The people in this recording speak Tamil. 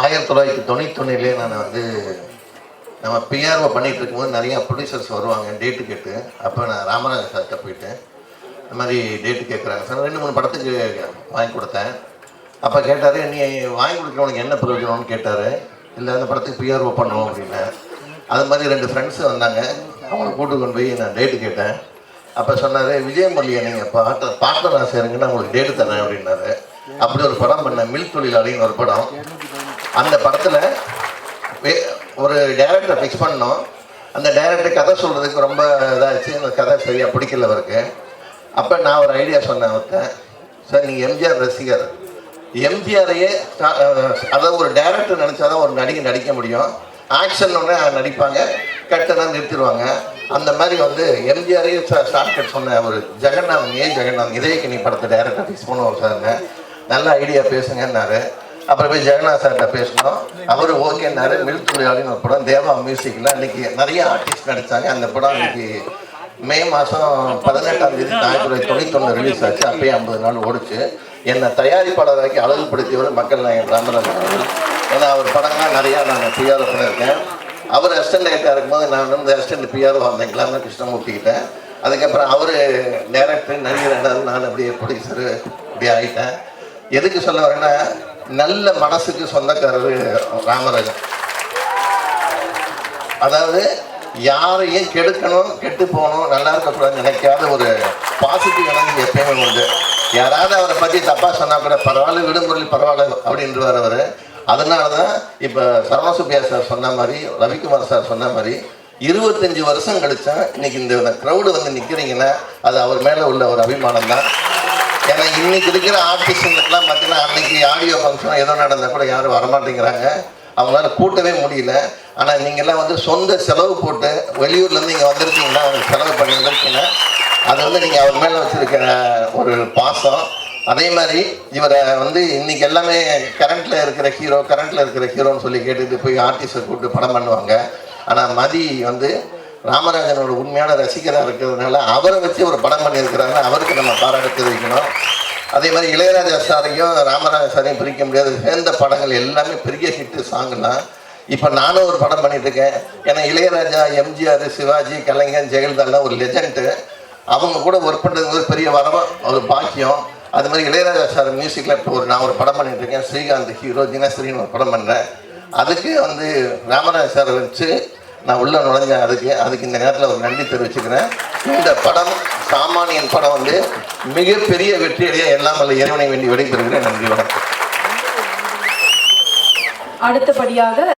ஆயிரத்தி தொள்ளாயிரத்தி தொண்ணூத்தொன்னிலே நான் வந்து நம்ம பிஆர்ஓ பண்ணிட்டு இருக்கும்போது நிறைய ப்ரொடியூசர்ஸ் வருவாங்க டேட்டு கேட்டு. அப்போ நான் ராமராஜ சார்கிட்ட போயிட்டேன். இந்த மாதிரி டேட்டு கேட்குறாங்க. சார் ரெண்டு மூணு படத்துக்கு வாங்கி கொடுத்தேன். அப்போ கேட்டார் நீ வாங்கி கொடுக்குறவனுக்கு என்ன பிரயோஜனம்னு கேட்டார். இல்லை அந்த படத்துக்கு பிஆர்ஓ பண்ணுவோம் அப்படின்னேன் அது மாதிரி ரெண்டு ஃப்ரெண்ட்ஸு வந்தாங்க. அவங்களை கூட்டு கொண்டு போய் நான் டேட்டு கேட்டேன். அப்போ சொன்னார் விஜயமல்லியை நீங்கள் பாட்டர் பார்ட்னராக சேருங்க நான் உங்களுக்கு டேட்டு தரேன் அப்படின்னாரு. அப்படி ஒரு படம் பண்ணேன் மில் தொழிலாளின்னு ஒரு படம். அந்த படத்தில் ஒரு டைரக்டரை ஃபிக்ஸ் பண்ணோம். அந்த டைரக்டர் கதை சொல்கிறதுக்கு ரொம்ப இதாச்சு அந்த கதை சரியாக பிடிக்கல அவருக்கு. அப்போ நான் ஒரு ஐடியா சொன்னேன் அவர்கிட்ட. சார் நீங்கள் எம்ஜிஆர் ரசிகர். எம்ஜிஆரையே அதாவது ஒரு டைரக்டர் நினச்சாதான் ஒரு நடிகை நடிக்க முடியும். ஆக்ஷன் ஒன்று நடிப்பாங்க. கட்டெல்லாம் நிறுத்திடுவாங்க. அந்த மாதிரி வந்து எம்ஜிஆரையும் ஷார்ட் கட் சொன்ன ஒரு ஜெகநாதன் ஏ. ஜெகநாதன் இதயக்கினி படத்தை டைரக்டர் ஃபிக்ஸ் பண்ணுவோம் சாருங்க. நல்ல ஐடியா பேசுங்கன்னாரு. அப்புறம் போய் ஜெகநாத் சார்கிட்ட பேசினோம். அவர் ஓகேனாரு மில் ஒரு படம். தேவா மியூசிக்கில் அன்றைக்கி நிறைய ஆர்டிஸ்ட் நடித்தாங்க அந்த படம் அன்றைக்கி மே மாதம் பதினெட்டாம் தேதி ஆயிரத்தி தொள்ளாயிரத்தி தொண்ணூத்தொன்று ரிலீஸ் ஆச்சு. அப்பயே ஐம்பது நாள் ஓடிச்சு. என்னை தயாரிப்பாளராக்கி அழகுபடுத்தியவர் மக்கள் நாயகன் ராமராஜன் அவர்கள். ஏன்னா அவர் படங்கள்லாம் நிறையா நான் பிஆர் பண்ணியிருக்கேன். அவர் அசிஸ்டன்ட் டைரக்டர் இருக்கும்போது நான் வந்து அசிஸ்டன்ட் பிஆர் வந்தேன். கிளாமர் கிருஷ்ணமூர்த்திக்கிட்டேன் அதுக்கப்புறம் அவர் டேரக்டர் நடிகர் நான் அப்படியே ப்ரொடியூசரு இப்படி ஆகிட்டேன் எதுக்கு சொல்ல வரேன்னா நல்ல மனசுக்கு சொந்தக்காரர் ராமராஜன். அதாவது யாரையும் கெடுக்கணும் கெட்டு போகணும் நல்லா இருக்கக்கூடாதுன்னு நினைக்காத ஒரு பாசிட்டிவ் எனர்ஜி எப்பயுமே உண்டு. யாராவது அவரை பற்றி தப்பாக சொன்னால் கூட பரவாயில்ல விடுமுறை பரவாயில்ல அப்படின்றவர் அவர். அதனால தான் இப்போ சரவணசுப்பியா சார் சொன்ன மாதிரி ரவிக்குமார் சார் சொன்ன மாதிரி இருபத்தஞ்சி வருஷம் கழிச்சா இன்னைக்கு இந்த க்ரௌடு வந்து நிற்கிறீங்கன்னா அது அவர் மேலே உள்ள ஒரு அபிமானம் தான் ஏன்னா இன்னைக்கு இருக்கிற ஆர்டிஸ்டுங்களுக்குலாம் பார்த்தீங்கன்னா அன்னைக்கு ஆடியோ ஃபங்க்ஷன் ஏதோ நடந்தால் கூட யாரும் வரமாட்டேங்கிறாங்க. அவங்களால கூட்டவே முடியல. ஆனால் நீங்கள்லாம் வந்து சொந்த செலவு போட்டு வெளியூர்லேருந்து இங்கே வந்திருக்கீங்கன்னா அவங்க செலவு பண்ணி வந்திருக்கீங்க அது வந்து நீங்கள் அவர் மேலே வச்சுருக்கிற ஒரு பாசம். அதே மாதிரி இவரை வந்து இன்னைக்கு எல்லாமே கரண்ட்ல இருக்கிற ஹீரோ கரண்ட்ல இருக்கிற ஹீரோன்னு சொல்லி கேட்டுட்டு போய் ஆர்டிஸ்டை கூப்பிட்டு படம் பண்ணுவாங்க. ஆனால் மதி வந்து ராமராஜனோட உண்மையான ரசிகராக இருக்கிறதுனால அவரை வச்சு ஒரு படம் பண்ணியிருக்கிறாங்க அவருக்கு நம்ம பாராட்டு தெரிவிக்கணும். அதே மாதிரி இளையராஜா சாரையும் ராமராஜ சாரையும் பிரிக்க முடியாது. சேர்ந்த படங்கள் எல்லாமே பெரிய ஹிட்டு சாங்லாம் இப்போ நானும் ஒரு படம் பண்ணிட்டுருக்கேன். ஏன்னா இளையராஜா எம்ஜிஆர் சிவாஜி கலைஞன் ஜெயலலிதாலாம் ஒரு லெஜண்ட்டு அவங்க கூட ஒர்க் பண்ணுறது ஒரு பெரிய வரவம் ஒரு பாக்கியம். அது மாதிரி இளையராஜா சார் மியூசிக்கில் இப்போ ஒரு நான் ஒரு படம் பண்ணிட்டுருக்கேன். ஸ்ரீகாந்த் ஹீரோ தினஸ்ரீன்னு ஒரு படம் பண்ணுறேன் அதுக்கு வந்து ராமராஜ சார் வச்சு நான் உள்ள நுழைஞ்சேன். அதுக்கு அதுக்கு இந்த நேரத்தில் ஒரு நன்றி தெரிவிச்சுக்கிறேன். இந்த படம் சாமானியன் படம் வந்து மிகப்பெரிய வெற்றியடைய எல்லாம் வல்ல இறைவனை வேண்டி விடைபெறுகிறேன். நன்றி வணக்கம். அடுத்தபடியாக